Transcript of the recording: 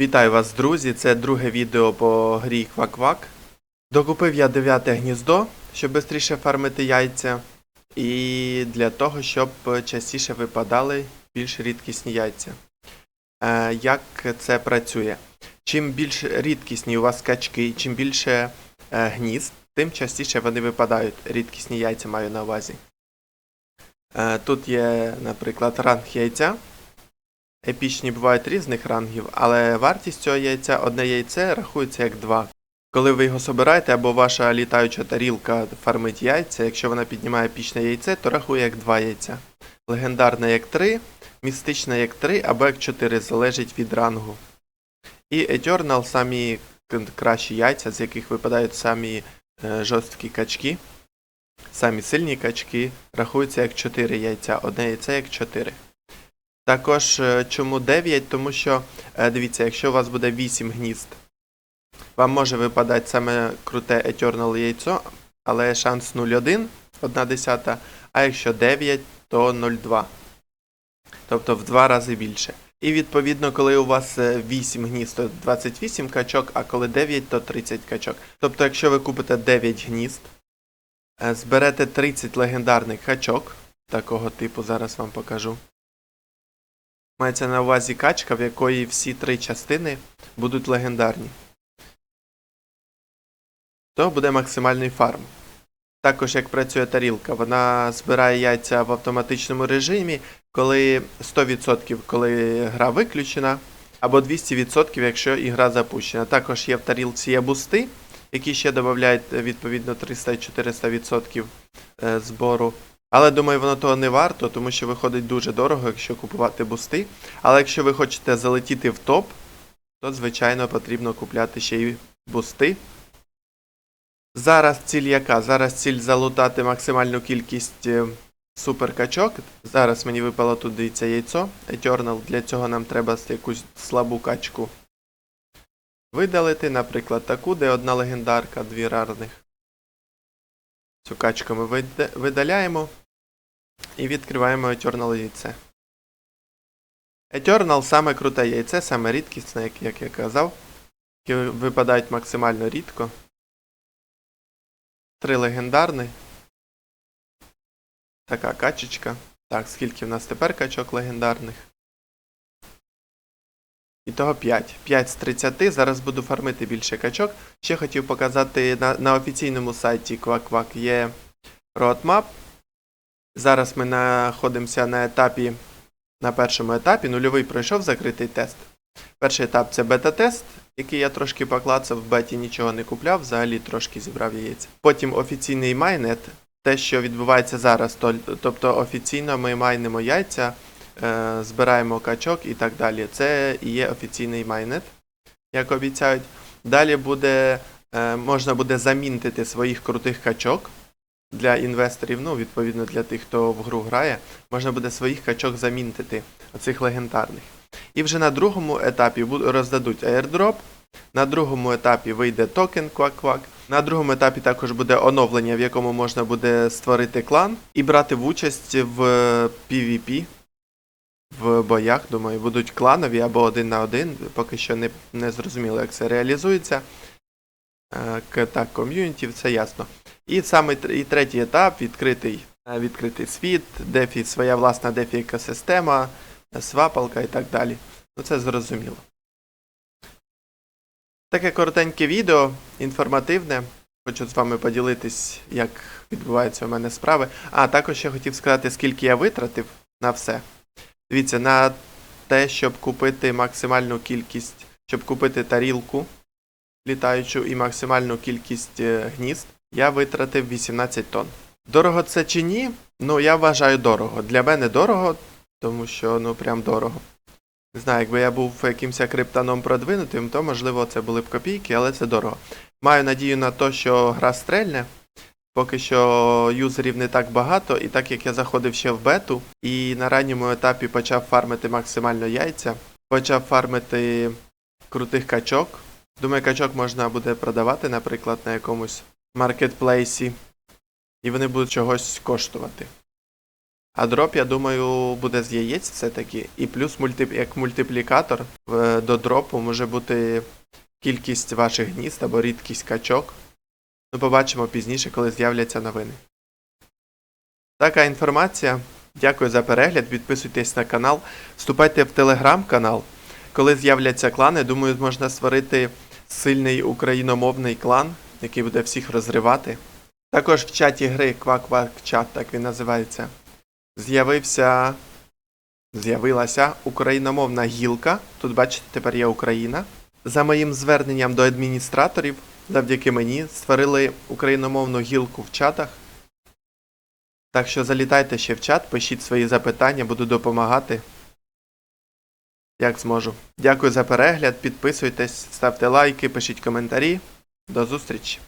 Вітаю вас, друзі! Це друге відео по грі Квак-Квак. Докупив я дев'яте гніздо, щоб швидше фармити яйця. І для того, щоб частіше випадали більш рідкісні яйця. Е, як це працює? Чим більш рідкісні у вас качки, чим більше е, гнізд, тим частіше вони випадають. Рідкісні яйця маю на увазі. Е, тут є, наприклад, ранг яйця. Епічні бувають різних рангів, але вартість цього яйця одне яйце рахується як два. Коли ви його собираєте, або ваша літаюча тарілка фармить яйця, якщо вона піднімає епічне яйце, то рахує як два яйця. Легендарне як 3, містичне як 3 або як 4, залежить від рангу. І Eternal самі кращі яйця, з яких випадають самі е, жорсткі качки. Самі сильні качки рахуються як 4 яйця, одне яйце як 4. Також е, чому 9? Тому що, е, дивіться, якщо у вас буде 8 гнізд, вам може випадати саме круте Eternal яйцо, але шанс 0,1, 1 десята, а якщо 9, то 0,2. Тобто в 2 рази більше. І відповідно, коли у вас е, 8 гнізд, то 28 качок, а коли 9, то 30 качок. Тобто, якщо ви купите 9 гнізд, е, зберете 30 легендарних качок, такого типу, зараз вам покажу. Мається на увазі качка, в якої всі три частини будуть легендарні. То буде максимальний фарм. Також як працює тарілка, вона збирає яйця в автоматичному режимі, коли 100%, коли гра виключена, або 200%, якщо ігра запущена. Також є в тарілці є бусти, які ще додають відповідно 300-400% е, збору. Але думаю, воно того не варто, тому що виходить дуже дорого, якщо купувати бусти. Але якщо ви хочете залетіти в топ, то звичайно потрібно купляти ще й бусти. Зараз ціль яка? Зараз ціль залутати максимальну кількість е, суперкачок. Зараз мені випало тут, дивіться, яйцо Eternal. Для цього нам треба якусь слабу качку видалити, наприклад, таку, де одна легендарка, дві рарних. Цю качку ми видаляємо і відкриваємо Eternal яйце. Eternal саме круте яйце, саме рідкісне, як, я казав, які випадають максимально рідко. Три легендарні. Така качечка. Так, скільки в нас тепер качок легендарних? Того 5. 5 з 30. Зараз буду фармити більше качок. Ще хотів показати на, на офіційному сайті Quack є roadmap. Зараз ми знаходимося на етапі, на першому етапі. Нульовий пройшов закритий тест. Перший етап це бета-тест, який я трошки поклацав, в беті нічого не купляв, взагалі трошки зібрав яєць. Потім офіційний майнет, те, що відбувається зараз. то- Тобто офіційно ми майнимо яйця, збираємо качок і так далі. Це і є офіційний майнет, як обіцяють. Далі буде, е, можна буде замінтити своїх крутих качок для інвесторів, ну, відповідно для тих, хто в гру грає, можна буде своїх качок замінтити, оцих легендарних. І вже на другому етапі роздадуть airdrop. На другому етапі вийде токен Quack-Quack. На другому етапі також буде оновлення, в якому можна буде створити клан і брати участь в PvP, в боях. Думаю, будуть кланові або один на один. Поки що не, не зрозуміло, як це реалізується. Е, Так, ком'юніті, це ясно. І саме і третій етап відкритий, е, відкритий світ, дефі, своя власна дефі екосистема, свапалка і так далі. Ну це зрозуміло. Таке коротеньке відео, інформативне. Хочу з вами поділитись, як відбуваються у мене справи. А також я хотів сказати, скільки я витратив на все. Дивіться, на те, щоб купити максимальну кількість, щоб купити тарілку літаючу і максимальну кількість е, гнізд, я витратив 18 тонн. Дорого це чи ні? Ну, я вважаю дорого. Для мене дорого, тому що ну прям дорого. Не знаю, якби я був якимось криптаном продвинутим, то можливо це були б копійки, але це дорого. Маю надію на те, що гра стрельне. Поки що юзерів не так багато, і так як я заходив ще в бету, і на ранньому етапі почав фармити максимально яйця, почав фармити крутих качок. Думаю, качок можна буде продавати, наприклад, на якомусь маркетплейсі, і вони будуть чогось коштувати. А дроп, я думаю, буде з яєць все-таки. І плюс мульти... як мультиплікатор до дропу може бути кількість ваших гнізд або рідкість качок. Ми побачимо пізніше, коли з'являться новини. Така інформація. Дякую за перегляд. Підписуйтесь на канал, вступайте в телеграм-канал. Коли з'являться клани, думаю, можна створити сильний україномовний клан, який буде всіх розривати. Також в чаті гри Квак-Квак чат, так він називається, з'явився. З'явилася україномовна гілка. Тут, бачите, тепер є Україна. За моїм зверненням до адміністраторів, завдяки мені, створили україномовну гілку в чатах. Так що залітайте ще в чат, пишіть свої запитання, буду допомагати. Як зможу. Дякую за перегляд, підписуйтесь, ставте лайки, пишіть коментарі. До зустрічі!